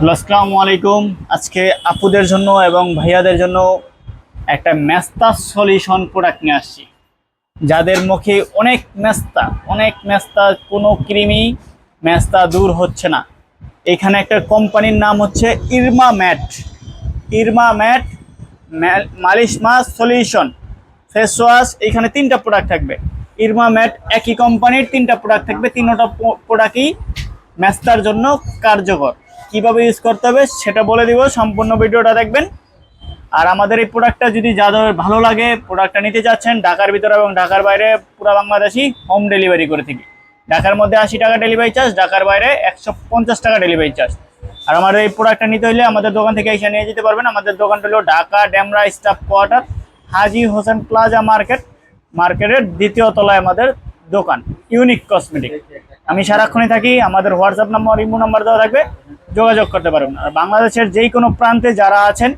Hello, আসসালামু আলাইকুম। আজকে আপুদের জন্য এবং ভাইয়াদের জন্য একটা মেস্তা সলিউশন প্রোডাক্ট নিয়ে আসছি। যাদের মুখে অনেক মেস্তা অনেক মেস্তা, কোনো ক্রিমি মেস্তা দূর হচ্ছে না। এখানে একটা কোম্পানির নাম হচ্ছে ইরমা ম্যাট। ইরমা ম্যাট মালিশ মাস সলিউশন। ফেস ওয়াশ, এখানে তিনটা প্রোডাক্ট থাকবে। ইরমা ম্যাট, একই কোম্পানির তিনটা প্রোডাক্ট থাকবে। তিনটা প্রোডাক্টই ম্যাস্তার জন্য কার্যকর। কীভাবে ইউজ করতে হবে সেটা বলে দিব, সম্পূর্ণ ভিডিওটা দেখবেন। আর আমাদের এই প্রোডাক্টটা যদি যাদের ভালো লাগে প্রোডাক্টটা নিতে চাচ্ছেন ঢাকার ভিতরে এবং ঢাকার বাইরে পুরো বাংলাদেশি হোম ডেলিভারি করে থাকি। ঢাকার মধ্যে আশি টাকা ডেলিভারি চার্জ ঢাকার বাইরে একশো পঞ্চাশ টাকা ডেলিভারি চার্জ আর আমাদের এই প্রোডাক্টটা নিতে হলে আমাদের দোকান থেকে এসে নিয়ে যেতে পারবেন। আমাদের দোকানটা হলো Dhaka Demra staff quarter, Haji Hossain plaza market. মার্কেটের দ্বিতীয় তলায় আমাদের দোকান, ইউনিক কসমেটিক আমি সারাক্ষণই থাকি, আমাদের হোয়াটসঅ্যাপ নাম্বার ইমো নাম্বার দেওয়া থাকবে, যোগাযোগ করতে পারবেন আর বাংলাদেশের যেই কোনো প্রান্তে যারা আছেন,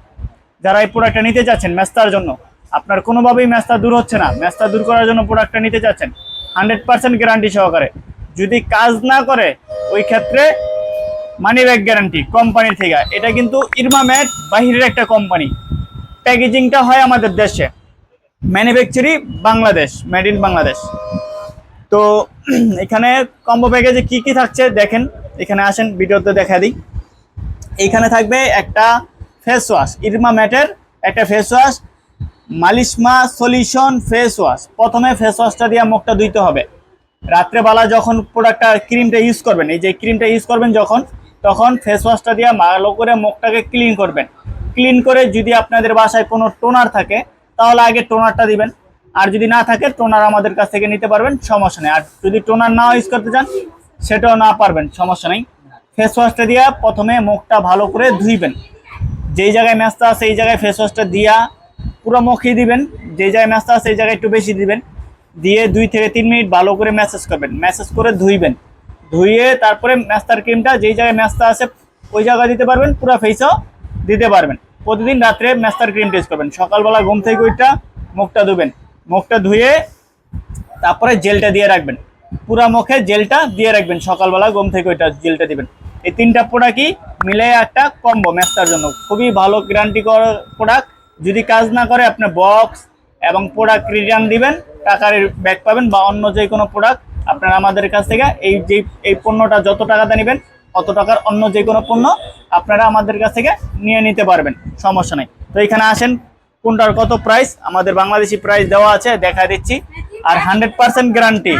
যারা এই প্রোডাক্টটা নিতে চাচ্ছেন মেস্তার জন্য, আপনার কোনোভাবেই মেস্তা দূর হচ্ছে না। মেস্তা দূর করার জন্য প্রোডাক্টটা নিতে চাচ্ছেন হান্ড্রেড পার্সেন্ট গ্যারান্টি সহকারে। যদি কাজ না করে, ওই ক্ষেত্রে মানি ব্যাক গ্যারান্টি কোম্পানির থেকে। এটা কিন্তু ইরমা ম্যাট বাহিরের একটা কোম্পানি প্যাকেজিংটা হয় আমাদের দেশে। ম্যানুফ্যাকচারি বাংলাদেশ মেড ইন বাংলাদেশ। তো এখানে কম্বো প্যাকেজে কি কি থাকছে দেখেন, এখানে আসেন, ভিডিওতে দেখা দিই। এইখানে থাকবে একটা ফেস ওয়াশ ইরমা ম্যাটের একটা ফেস ওয়াশ মালিশমা সলিউশন ফেস ওয়াশ প্রথমে ফেস ওয়াশটা দিয়ে মুখটা ধুইতে হবে। রাত্রেবেলা যখন প্রোডাক্টটা ক্রিমটা ইউজ করবেন, এই যে ক্রিমটা ইউজ করবেন যখন, তখন ফেস ওয়াশটা দিয়ে ভালো করে মুখটাকে ক্লিন করবেন। ক্লিন করে যদি আপনাদের বাসায় কোনো টোনার থাকে, তাহলে আগে টোনারটা দিবেন। আর যদি না থাকে, টোনার আমাদের কাছ থেকে নিতে পারবেন, সমস্যা নেই। আর যদি টোনার না ইউজ করতে চান, সেটাও না পারবেন, সমস্যা নেই। ফেস ওয়াশটা দিয়া প্রথমে মুখটা ভালো করে ধুইবেন। যেই জায়গায় ম্যাচটা আছে, এই জায়গায় ফেস ওয়াশটা দিয়া পুরো মুখেই দিবেন। যেই জায়গায় ম্যাচটা আছে, এই জায়গায় একটু বেশি দিবেন। দিয়ে দুই থেকে তিন মিনিট ভালো করে ম্যাসেজ করবেন। ম্যাসেজ করে ধুইবেন। ধুইয়ে তারপরে ম্যাস্তার ক্রিমটা যেই জায়গায় ম্যাচটা আছে, ওই জায়গায় দিতে পারবেন, পুরো ফেসও দিতে পারবেন। প্রতিদিন রাত্রে ম্যাস্তার ক্রিম টেস্ট করবেন। সকালবেলা ঘুম থেকে ওইটা মুখটা ধুবেন। মুখটা ধুয়ে তারপরে জেলটা দিয়ে রাখবেন। পুরা মুখে জেলটা দিয়ে রাখবেন। সকালবেলা ঘুম থেকে ওইটা জেলটা দিবেন। এই তিনটা প্রোডাক্টই মিলে একটা কম্বো ম্যাস্তার জন্য। খুবই ভালো গ্যারান্টি প্রোডাক্ট যদি কাজ না করে, আপনি বক্স এবং প্রোডাক্ট রিটার্ন দিবেন, টাকার ব্যাক পাবেন বা অন্য যে কোনো প্রোডাক্ট আপনারা আমাদের কাছ থেকে এই যে, এই পণ্যটা যত টাকাতে নেবেন, অত টাকার অন্য যে কোনো পণ্য আপনারা আমাদের কাছ থেকে নিয়ে নিতে পারবেন। সমস্যা নেই। তো এখানে আসেন কোনটার কত প্রাইস আমাদের বাংলাদেশি প্রাইস দেওয়া আছে দেখা দিচ্ছি। আর hundred percent guarantee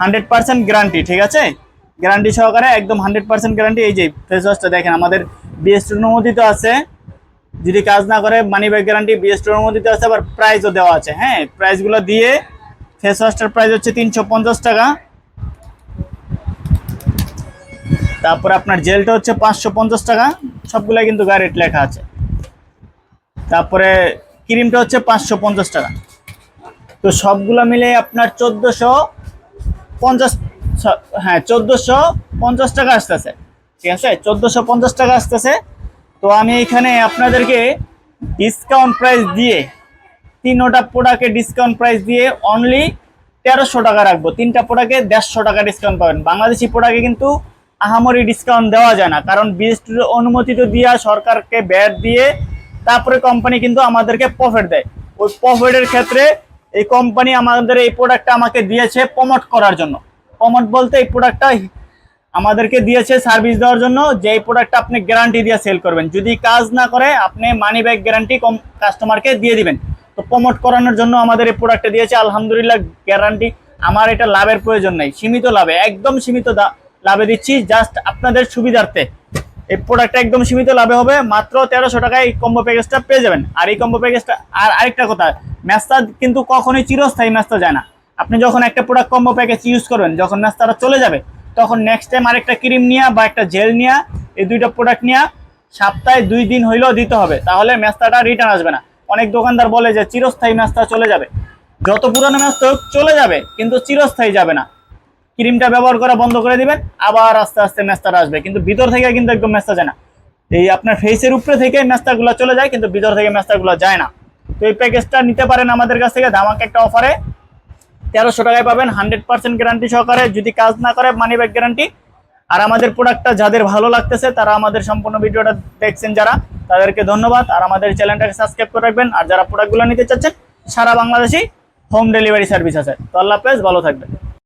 hundred percent guarantee ঠিক আছে? গ্যারান্টি সহকারে একদম হান্ড্রেড পার্সেন্ট গ্যারান্টি এই যে ফেস ওয়াশটা দেখেন, আমাদের বিএসটি অনুমোদিত আছে। যদি কাজ না করে মানি ব্যাগ গ্যারান্টি বিএসটি অনুমোদিত আছে, আবার প্রাইসও দেওয়া আছে। হ্যাঁ প্রাইসগুলো দিয়ে ফেস ওয়াশটার প্রাইস হচ্ছে তিনশো পঞ্চাশ টাকা। তারপর আপনার জেলটা হচ্ছে পাঁচশো পঞ্চাশ টাকা। সবগুলো কিন্তু গাড়ির লেখা আছে। তারপরে ক্রিমটা হচ্ছে পাঁচশো পঞ্চাশ টাকা। তো সবগুলো মিলে আপনার চোদ্দোশো পঞ্চাশ হ্যাঁ চোদ্দোশো পঞ্চাশ টাকা আসতেছে। ঠিক আছে? চোদ্দোশো পঞ্চাশ টাকা আসতেছে। তো আমি এখানে আপনাদেরকে ডিসকাউন্ট প্রাইস দিয়ে তিনোটা প্রোডাক্টে ডিসকাউন্ট প্রাইস দিয়ে অনলি তেরোশো টাকা রাখব। তিনটা প্রোডাক্টে দেড়শো টাকা ডিসকাউন্ট পাবেন। বাংলাদেশি প্রোডাক্টে কিন্তু আহামরি ডিসকাউন্ট দেওয়া যায় না। কারণ বিএসটির অনুমোদিত দিয়া সরকারকে ব্যাট দিয়ে তারপরে কোম্পানি কিন্তু আমাদেরকে প্রফিট দেয়। ওই প্রফিটের ক্ষেত্রে এই কোম্পানি আমাদের এই প্রোডাক্টটা আমাকে দিয়েছে প্রমোট করার জন্য। প্রমোট বলতে এই প্রোডাক্টটা আমাদেরকে দিয়েছে সার্ভিস দেওয়ার জন্য, যে এই প্রোডাক্টটা আপনি গ্যারান্টি দিয়ে সেল করবেন। যদি কাজ না করে, আপনি মানি ব্যাক গ্যারান্টি কম কাস্টমারকে দিয়ে দিবেন। তো প্রমোট করানোর জন্য আমাদের এই প্রোডাক্টটা দিয়েছে, আলহামদুলিল্লাহ গ্যারান্টি আমার এটা লাভের প্রয়োজন নেই, সীমিত লাভে, একদম সীমিত লাভে দিচ্ছি জাস্ট আপনাদের সুবিধার্থে। এই প্রোডাক্টটা একদম সীমিত লাভে হবে, মাত্র তেরোশো টাকায় এই কম্বো প্যাকেজটা পেয়ে যাবেন। আর এই কম্বো প্যাকেজটা আর আরেকটা কথা, ম্যাচটা কিন্তু কখনোই চিরস্থায়ী ম্যাচটা যায় না। আপনি যখন একটা প্রোডাক্ট কম্বো প্যাকেজ ইউজ করবেন, যখন ম্যাচটা চলে যাবে, তখন নেক্সট টাইম আরেকটা ক্রিম নিয়ে বা একটা জেল নিয়ে, এই দুইটা প্রোডাক্ট নিয়ে, সপ্তাহে দুই দিন হইলেও দিতে হবে। তাহলে ম্যাচটাটা রিটার্ন আসবে না। অনেক দোকানদার বলে যে, চিরস্থায়ী ম্যাচটা চলে যাবে। যত পুরানো ম্যাচ চলে যাবে, কিন্তু চিরস্থায়ী যাবে না। ক্রিমটা ব্যবহার করা বন্ধ করে দিবেন, আবার আস্তে আস্তে ম্যাচটা আসবে। কিন্তু ভিতর থেকে কিন্তু একদম ম্যাচটা যায় না। এই আপনার ফেসের উপরে থেকে ম্যাচটাগুলো চলে যায়, কিন্তু ভিতর থেকে ম্যাচটাগুলো যায় না। তো এই প্যাকেজটা নিতে পারেন আমাদের কাছ থেকে, ধামাক একটা অফারে তেরোশো টাকায় পাবেন হান্ড্রেড পার্সেন্ট গ্যারান্টি সহকারে। যদি কাজ না করে মানি ব্যাক গ্যারান্টি আর আমাদের প্রোডাক্টটা যাদের ভালো লাগতেছে, তারা আমাদের সম্পূর্ণ ভিডিওটা দেখছেন যারা, তাদেরকে ধন্যবাদ। আর আমাদের চ্যানেলটাকে সাবস্ক্রাইব করে রাখবেন। আর যারা প্রোডাক্টগুলো নিতে চাচ্ছেন, সারা বাংলাদেশে হোম ডেলিভারি সার্ভিস আছে। তো আল্লাহ হাফেজ, ভালো থাকবেন।